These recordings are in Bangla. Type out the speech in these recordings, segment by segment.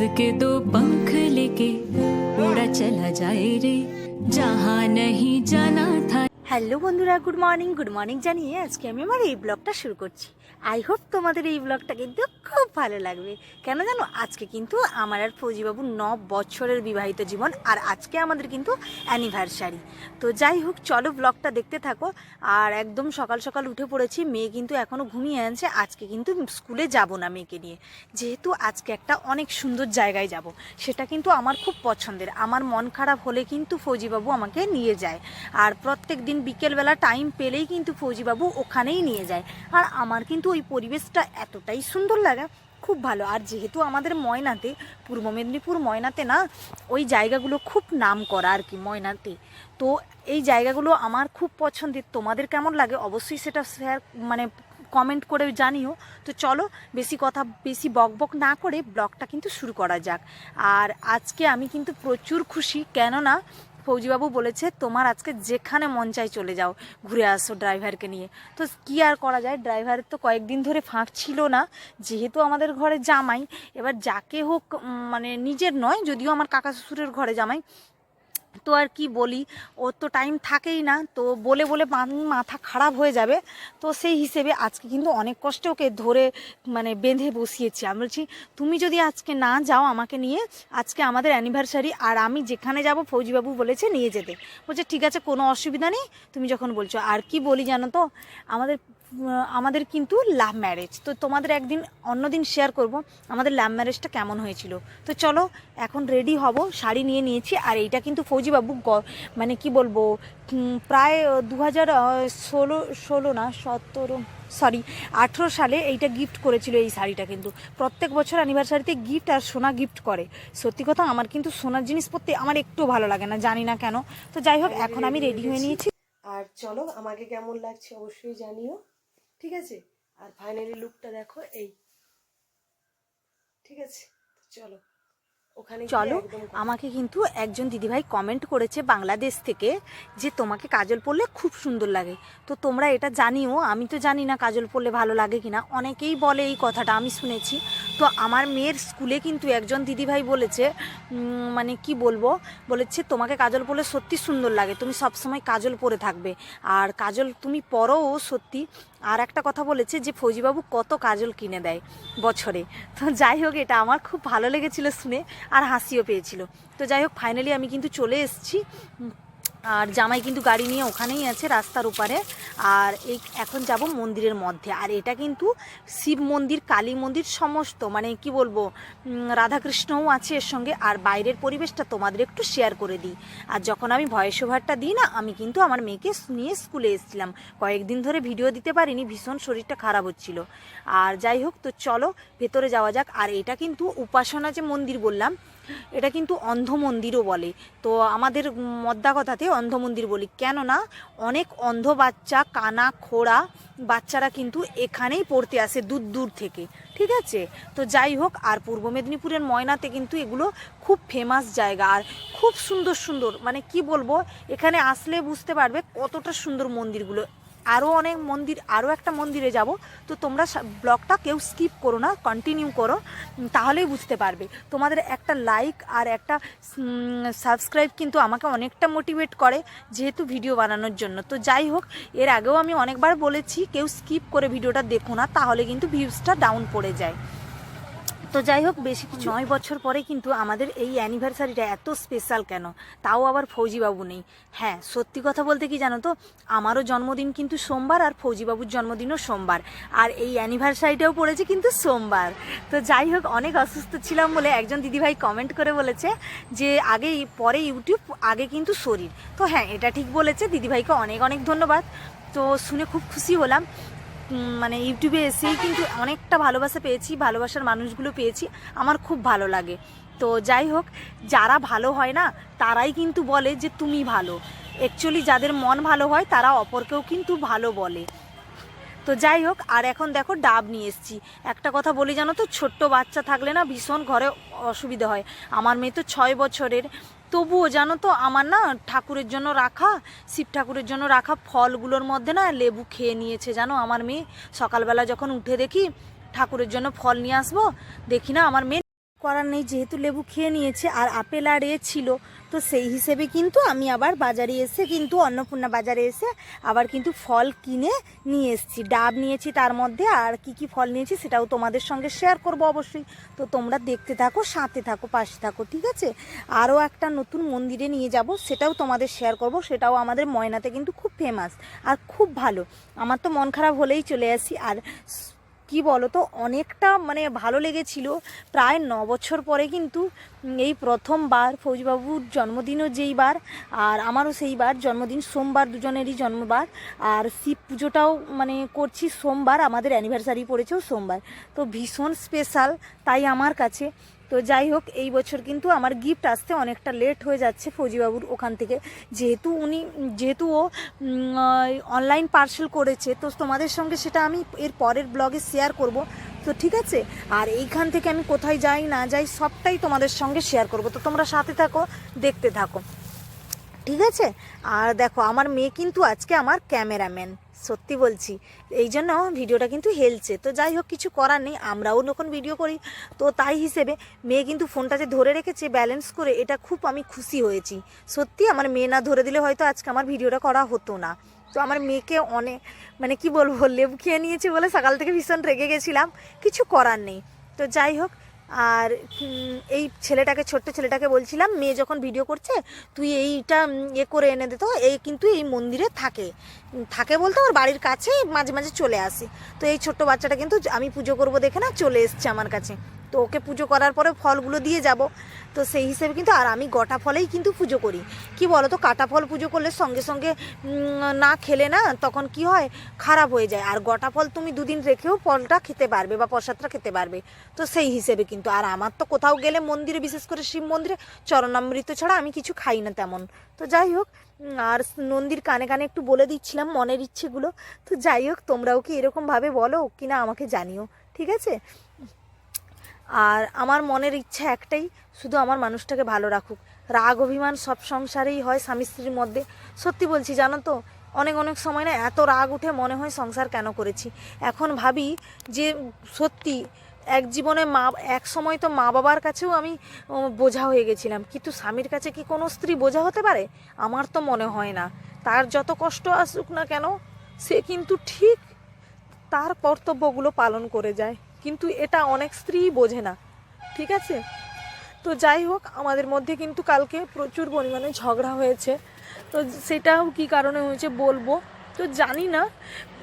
कागज के दो पंख लेके उड़ा चला जाए रे जहाँ नहीं जाना था হ্যালো বন্ধুরা গুড মর্নিং গুড মর্নিং জানিয়ে আজকে আমি আমার এই ব্লগটা শুরু করছি আই হোপ তোমাদের এই ব্লগটা কিন্তু খুব ভালো লাগবে। কেন জানো? আজকে কিন্তু আমার আর ফৌজিবাবুর ন বছরের বিবাহিত জীবন আর আজকে আমাদের কিন্তু অ্যানিভার্সারি তো যাই হোক, চলো ব্লগটা দেখতে থাকো। আর একদম সকাল সকাল উঠে পড়েছি, মেয়ে কিন্তু এখনও ঘুমিয়ে আছে আজকে কিন্তু স্কুলে যাব না মেয়েকে নিয়ে। যেহেতু আজকে একটা অনেক সুন্দর জায়গায় যাব, সেটা কিন্তু আমার খুব পছন্দের। আমার মন খারাপ হলে কিন্তু ফৌজিবাবু আমাকে নিয়ে যায়। আর প্রত্যেক দিন বিকেলবেলা টাইম পেলেই কিন্তু ফৌজিবাবু ওখানেই নিয়ে যায়। আর আমার কিন্তু ওই পরিবেশটা এতটাই সুন্দর লাগে, খুব ভালো। আর যেহেতু আমাদের ময়নাতে, পূর্ব মেদিনীপুর ময়নাতে না, ওই জায়গাগুলো খুব নাম করা আর কি, ময়নাতে। তো এই জায়গাগুলো আমার খুব পছন্দের। তোমাদের কেমন লাগে অবশ্যই সেটা শেয়ার মানে কমেন্ট করে জানিও। তো চলো, বেশি কথা, বেশি বক বক না করে ব্লগটা কিন্তু শুরু করা যাক। আর আজকে আমি কিন্তু প্রচুর খুশি, কেননা ফৌজিবাবু বলেছে, তোমার আজকে যেখানে মন চাই চলে যাও, ঘুরে আসো ড্রাইভারকে নিয়ে। তো কি আর করা যায়? ড্রাইভারের তো কয়েকদিন ধরে ফাঁক ছিল না, যেহেতু আমাদের ঘরে জামাই, এবার যাকে হোক মানে নিজের নয়, যদিও আমার কাকা শ্বশুরের ঘরে জামাই তো আর কি বলি ওর তো টাইম থাকেই না, তো বলে বলে মাথা খারাপ হয়ে যাবে। তো সেই হিসেবে আজকে কিন্তু অনেক কষ্টে ওকে ধরে মানে বেঁধে বসিয়েছি। আমি বলছি, তুমি যদি আজকে না যাও আমাকে নিয়ে, আজকে আমাদের অ্যানিভার্সারি আর আমি যেখানে যাব ফৌজিবাবু বলেছে নিয়ে যেতে। বলছে, ঠিক আছে, কোনো অসুবিধা নেই। তুমি যখন বলছো, আর কি বলি জানো তো, আমাদের আমাদের কিন্তু লাভ ম্যারেজ তো তোমাদের একদিন, অন্যদিন শেয়ার করব আমাদের লাভ ম্যারেজটা কেমন হয়েছিল। তো চলো, এখন রেডি হব, শাড়ি নিয়ে নিয়েছি, আর এইটা কিন্তু ফৌজিবাবু মানে কি বলব প্রায় দু হাজার ষোলো ষোলো না, সতেরো সরি আঠেরো সালে এইটা গিফট করেছিল এই শাড়িটা কিন্তু। প্রত্যেক বছর অ্যানিভার্সারিতে গিফট আর সোনা গিফট করে। সত্যি কথা, আমার কিন্তু সোনার জিনিস পরতে আমার একটু ভালো লাগে না, জানি না কেন। তো যাই হোক, এখন আমি রেডি হয়ে নিয়েছি। আর চলো, আমাকে কেমন লাগছে অবশ্যই জানিও। ঠিক আছে? আর ফাইনালি লুকটা দেখো এই। ঠিক আছে? চলো। ওখানে চলো আমাকে কিন্তু একজন দিদিভাই কমেন্ট করেছে বাংলাদেশ থেকে যে তোমাকে কাজল পরলে খুব সুন্দর লাগে। তো তোমরা এটা জানিও আমি তো জানি না কাজল পরলে ভালো লাগে কিনা। অনেকেই বলে এই কথাটা আমি শুনেছি। তো আমার মেয়ের স্কুলে কিন্তু একজন দিদিভাই বলেছে মানে কি বলব? বলেছে, তোমাকে কাজল পরলে সত্যি সুন্দর লাগে, তুমি সবসময় কাজল পরে থাকবে। আর কাজল তুমি পরও সত্যি। আর একটা কথা বলেছে যে, ফৌজিবাবু কত কাজল কিনে দেয় বছরে। তো যাই হোক, এটা আমার খুব ভালো লেগেছিল শুনে আর হাসিও পেয়েছিল। তো যাই হোক ফাইনালি আমি কিন্তু চলে এসেছি। আর জামাই কিন্তু গাড়ি নিয়ে ওখানেই আছে, রাস্তার উপরে আর এই এখন যাব মন্দিরের মধ্যে। আর এটা কিন্তু শিব মন্দির, কালী মন্দির সমস্ত মানে কি বলব রাধাকৃষ্ণও আছে এর সঙ্গে, আর বাইরের পরিবেশটা তোমাদের একটু শেয়ার করে দিই। আর যখন আমি ভয়েস ওভারটা দিই না, আমি কিন্তু আমার মেয়েকে নিয়ে স্কুলে এসেছিলাম। কয়েকদিন ধরে ভিডিও দিতে পারিনি, ভীষণ শরীরটা খারাপ হচ্ছিল। আর যাই হোক, তো চলো, ভেতরে যাওয়া যাক। আর এটা কিন্তু উপাসনা যে মন্দির বললাম, এটা কিন্তু অন্ধ মন্দিরও বলে। তো আমাদের মদ্দা কথাতে অন্ধ মন্দির বলি। কেননা, অনেক অন্ধ বাচ্চা কানা, খোড়া বাচ্চারা কিন্তু এখানেই পড়তে আসে দূর দূর থেকে, ঠিক আছে? তো যাই হোক, আর পূর্ব মেদিনীপুরের ময়নাতে কিন্তু এগুলো খুব ফেমাস জায়গা। আর খুব সুন্দর সুন্দর মানে কি বলব, এখানে আসলে বুঝতে পারবে কতটা সুন্দর মন্দিরগুলো। আরও অনেক মন্দির আরও একটা মন্দিরে যাব। তো তোমরা ব্লগটা কেউ স্কিপ করো না কন্টিনিউ করো তাহলেই বুঝতে পারবে। তোমাদের একটা লাইক আর একটা সাবস্ক্রাইব কিন্তু আমাকে অনেকটা মোটিভেট করে যেহেতু ভিডিও বানানোর জন্য। তো যাই হোক, এর আগেও আমি অনেকবার বলেছি, কেউ স্কিপ করে ভিডিওটা দেখো না, তাহলে কিন্তু ভিউসটা ডাউন পড়ে যায়। তো যাই হোক, বেশি কিছু নয় বছর পরে কিন্তু আমাদের এই অ্যানিভার্সারিটা এত স্পেশাল কেন? তাও আবার ফৌজিবাবু নেই। হ্যাঁ সত্যি কথা বলতে কি জানো তো? আমারও জন্মদিন কিন্তু সোমবার আর ফৌজিবাবুর জন্মদিনও সোমবার। আর এই অ্যানিভার্সারিটাও পড়েছে কিন্তু সোমবার। তো যাই হোক, অনেক অসুস্থ ছিলাম বলে একজন দিদিভাই কমেন্ট করে বলেছে যে, আগে পরে ইউটিউব আগে কিন্তু শরীর। তো হ্যাঁ এটা ঠিক বলেছে। দিদিভাইকে অনেক অনেক ধন্যবাদ। তো শুনে খুব খুশি হলাম। মানে ইউটিউবে এসেই কিন্তু অনেকটা ভালোবাসা পেয়েছি, ভালোবাসার মানুষগুলো পেয়েছি, আমার খুব ভালো লাগে। তো যাই হোক, যারা ভালো হয় না, তারাই কিন্তু বলে যে তুমি ভালো। অ্যাকচুয়ালি যাদের মন ভালো হয়, তারা অপরকেও কিন্তু ভালো বলে। তো যাই হোক, আর এখন দেখো ডাব নিয়ে এসেছি। একটা কথা বলি জানো তো, ছোট্ট বাচ্চা থাকলে না ভীষণ ঘরে অসুবিধা হয়। আমার মেয়ে তো ছয় বছরের তবুও জানো তো আমার না ঠাকুরের জন্য রাখা, শিব ঠাকুরের জন্য রাখা ফলগুলোর মধ্যে না লেবু খেয়ে নিয়েছে জানো আমার মেয়ে। সকালবেলা যখন উঠে দেখি ঠাকুরের জন্য ফল নিয়ে আসব, দেখি না আমার মেয়ে করার নেই, যেহেতু লেবু খেয়ে নিয়েছে আর আপেল আর এ ছিল, তো সেই হিসেবে কিন্তু আমি আবার বাজারে এসে কিন্তু অন্নপূর্ণা বাজারে এসে আবার কিন্তু ফল কিনে নিয়ে এসেছি। ডাব নিয়েছি তার মধ্যে আর কি কি ফল নিয়েছি সেটাও তোমাদের সঙ্গে শেয়ার করব অবশ্যই। তো তোমরা দেখতে থাকো, সাথে থাকো, পাশে থাকো, ঠিক আছে? আরও একটা নতুন মন্দিরে নিয়ে যাব, সেটাও তোমাদের শেয়ার করব, সেটাও আমাদের ময়নাতে কিন্তু খুব ফেমাস আর খুব ভালো। আমার তো মন খারাপ হলেই চলে আসি আর কি বলো তো অনেকটা মানে ভালো লেগেছিল। প্রায় ন বছর পরে কিন্তু এই প্রথমবার ফৌজবাবুর জন্মদিনও যেইবার আর আমারও সেইবার জন্মদিন সোমবার দুজনেরই জন্মবার, আর শিব পুজোটাও মানে করছি সোমবার, আমাদের অ্যানিভার্সারি পড়েছেও সোমবার। তো ভীষণ স্পেশাল তাই আমার কাছে। তো যাই হোক, এই বছর কিন্তু আমার গিফট আসতে অনেকটা লেট হয়ে যাচ্ছে ফৌজিবাবুর ওখান থেকে। যেহেতু উনি, যেহেতু ও অনলাইন পার্সেল করেছে, তো তোমাদের সঙ্গে সেটা আমি এর পরের ব্লগে শেয়ার করব। তো ঠিক আছে? আর এইখান থেকে আমি কোথায় যাই, না যাই, সবটাই তোমাদের সঙ্গে শেয়ার করব। তো তোমরা সাথে থাকো, দেখতে থাকো। ঠিক আছে? আর দেখো, আমার মেয়ে কিন্তু আজকে আমার ক্যামেরাম্যান সত্যি বলছি। এই জন্য ভিডিওটা কিন্তু হেলছে। তো যাই হোক, কিছু করার নেই। আমরাও যখন ভিডিও করি, তো তাই হিসেবে মেয়ে কিন্তু ফোনটা যে ধরে রেখেছে ব্যালেন্স করে, এটা খুব আমি খুশি হয়েছি। সত্যি আমার মেয়ে না ধরে দিলে হয়তো আজকে আমার ভিডিওটা করা হতো না। তো আমার মেয়েকে অনেক মানে কি বলব, লেবু খেয়ে নিয়েছে বলে সকাল থেকে ভীষণ রেগে গেছিলাম। কিছু করার নেই। তো যাই হোক আর এই ছেলেটাকে, ছোট্ট ছেলেটাকে বলছিলাম, মেয়ে যখন ভিডিও করছে, তুই এইটা এ করে এনে দে। তো এই কিন্তু এই মন্দিরে থাকে। থাকে বলতে ওর বাড়ির কাছে মাঝে মাঝে চলে আসে। তো এই ছোট্ট বাচ্চাটা কিন্তু আমি পুজো করব দেখে না, চলে এসছে আমার কাছে। তো ওকে পুজো করার পরে ফলগুলো দিয়ে যাব। তো সেই হিসেবে কিন্তু আর আমি গোটা ফলেই কিন্তু পুজো করি। কি বলো তো কাটা ফল পুজো করলে সঙ্গে সঙ্গে না খেলে না তখন কি হয়? খারাপ হয়ে যায়। আর গোটা ফল তুমি দুদিন রেখেও ফলটা খেতে পারবে বা প্রসাদটা খেতে পারবে। তো সেই হিসেবে কিন্তু। আর আমার তো কোথাও গেলে মন্দিরে, বিশেষ করে শিব মন্দিরে, চরণামৃত ছাড়া আমি কিছু খাই না তেমন। তো যাই হোক আর নন্দীর কানে কানে একটু বলে দিচ্ছিলাম মনের ইচ্ছেগুলো। তো যাই হোক, তোমরাও কি এরকমভাবে বলো কিনা আমাকে জানিও। ঠিক আছে? আর আমার মনের ইচ্ছা একটাই, শুধু আমার মানুষটাকে ভালো রাখুক। রাগ, অভিমান সব সংসারেই হয় স্বামী স্ত্রীর মধ্যে। সত্যি বলছি, জানো তো, অনেক অনেক সময় না এত রাগ উঠে মনে হয় সংসার কেন করেছি? এখন ভাবি যে সত্যি, এক জীবনে মা, এক সময় তো মা বাবার কাছেও আমি বোঝা হয়ে গেছিলাম। কিন্তু স্বামীর কাছে কি কোনো স্ত্রী বোঝা হতে পারে? আমার তো মনে হয় না। তার যত কষ্ট আসুক না কেন, সে কিন্তু ঠিক তার কর্তব্যগুলো পালন করে যায়। কিন্তু এটা অনেক স্ত্রী বোঝে না, ঠিক আছে? তো যাই হোক, আমাদের মধ্যে কিন্তু কালকে প্রচুর পরিমাণে ঝগড়া হয়েছে। তো সেটাও কি কারণে হয়েছে বলব? তো জানি না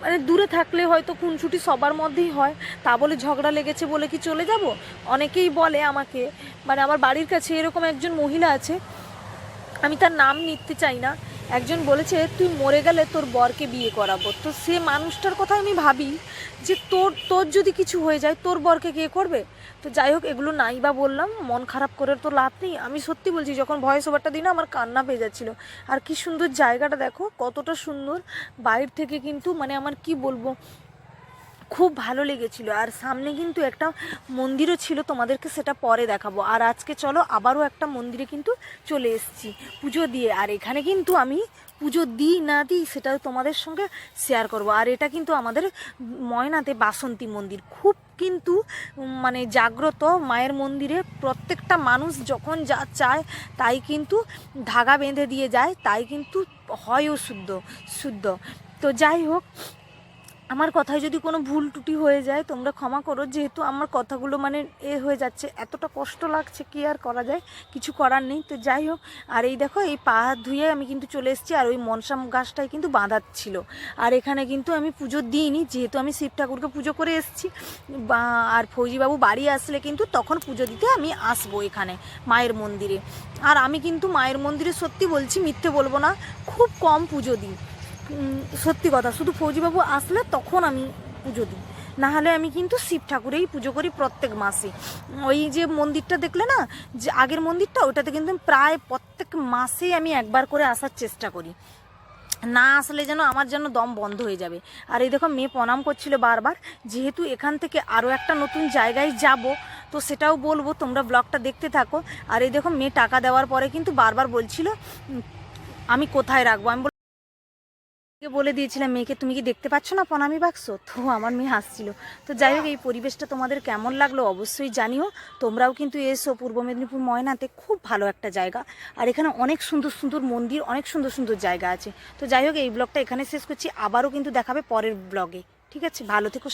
মানে দূরে থাকলে হয়তো খুনসুটি সবার মধ্যেই হয়, তা বলে ঝগড়া লেগেছে বলে কি চলে যাব? অনেকেই বলে আমাকে মানে আমার বাড়ির কাছে এরকম একজন মহিলা আছে, আমি তার নাম নিতে চাই না একজন বলেছে, তুই মরে গেলে তোর বরকে বিয়ে করাবো। তো সে মানুষটার কথা আমি ভাবি যে, তোর তোর যদি কিছু হয়ে যায়, তোর বরকে কে করবে? তো যাই হোক, এগুলো নাই বা বললাম, মন খারাপ করে তো লাভ নেই। আমি সত্যি বলছি, যখন ভয়েস ওভারটা দিই না, আমার কান্না পেয়ে যাচ্ছিল। আর কি সুন্দর জায়গাটা দেখো, কতটা সুন্দর। বাইর থেকে কিন্তু মানে আমার কি বলব খুব ভালো লেগেছিল। আর সামনে কিন্তু একটা মন্দিরও ছিল, তোমাদেরকে সেটা পরে দেখাবো। আর আজকে চলো আবারও একটা মন্দিরে কিন্তু চলে এসেছি পুজো দিয়ে। আর এখানে কিন্তু আমি পুজো দিই না দিই সেটাও তোমাদের সঙ্গে শেয়ার করব। আর এটা কিন্তু আমাদের ময়নাতে বাসন্তী মন্দির। খুব কিন্তু মানে জাগ্রত মায়ের মন্দিরে প্রত্যেকটা মানুষ যখন যা চায় তাই কিন্তু ধাগা বেঁধে দিয়ে যায়, তাই কিন্তু হয়ও শুদ্ধ শুদ্ধ। তো যাই হোক আমার কথায় যদি কোনো ভুল ত্রুটি হয়ে যায়, তোমরা ক্ষমা করো। যেহেতু আমার কথাগুলো মানে এ হয়ে যাচ্ছে, এতটা কষ্ট লাগছে, কি আর করা যায়? কিছু করার নেই। তো যাই হোক, আর এই দেখো, এই পা ধুয়ে আমি কিন্তু চলে এসেছি, আর ওই মনসাম গাছটাই কিন্তু বাঁধার ছিল আর এখানে কিন্তু আমি পুজো দিইনি, যেহেতু আমি শিব ঠাকুরকে পুজো করে এসেছি। বা, আর ফৌজিবাবু বাড়ি আসলে কিন্তু তখন পুজো দিতে আমি আসব এখানে, মায়ের মন্দিরে। আর আমি কিন্তু মায়ের মন্দিরে সত্যি বলছি, মিথ্যে বলব না, খুব কম পুজো দিই। সত্যি কথা, শুধু ফৌজিবাবু আসলে তখন আমি পুজো দিই। না হলে আমি কিন্তু শিব ঠাকুরেই পুজো করি প্রত্যেক মাসে। ওই যে মন্দিরটা দেখলে না, যে আগের মন্দিরটা, ওটাতে কিন্তু প্রায় প্রত্যেক মাসেই আমি একবার করে আসার চেষ্টা করি। না আসলে যেন আমার যেন দম বন্ধ হয়ে যাবে। আর এই দেখো, মেয়ে প্রণাম করছিল বারবার, যেহেতু এখান থেকে আরও একটা নতুন জায়গায় যাব, তো সেটাও বলব, তোমরা ব্লগটা দেখতে থাকো। আর এই দেখো, মেয়ে টাকা দেওয়ার পরে কিন্তু বারবার বলছিল আমি কোথায় রাখব? আমি বল- দিয়েছিলাম, মেয়েকে তুমি কি দেখতে পাচ্ছ না প্রণামী বাক্স? তো আমার মেয়ে হাসছিল। তো যাই হোক, এই পরিবেশটা তোমাদের কেমন লাগল অবশ্যই জানিও। তোমরাও কিন্তু এসো পূর্ব মেদিনীপুর ময়নাতে, খুব ভালো একটা জায়গা। আর এখানে অনেক সুন্দর সুন্দর মন্দির, অনেক সুন্দর সুন্দর জায়গা আছে। তো যাই হোক, এই ব্লগটা এখানে শেষ করছি। আবারও কিন্তু দেখাবে পরের ব্লগে। ঠিক আছে? ভালো থেকো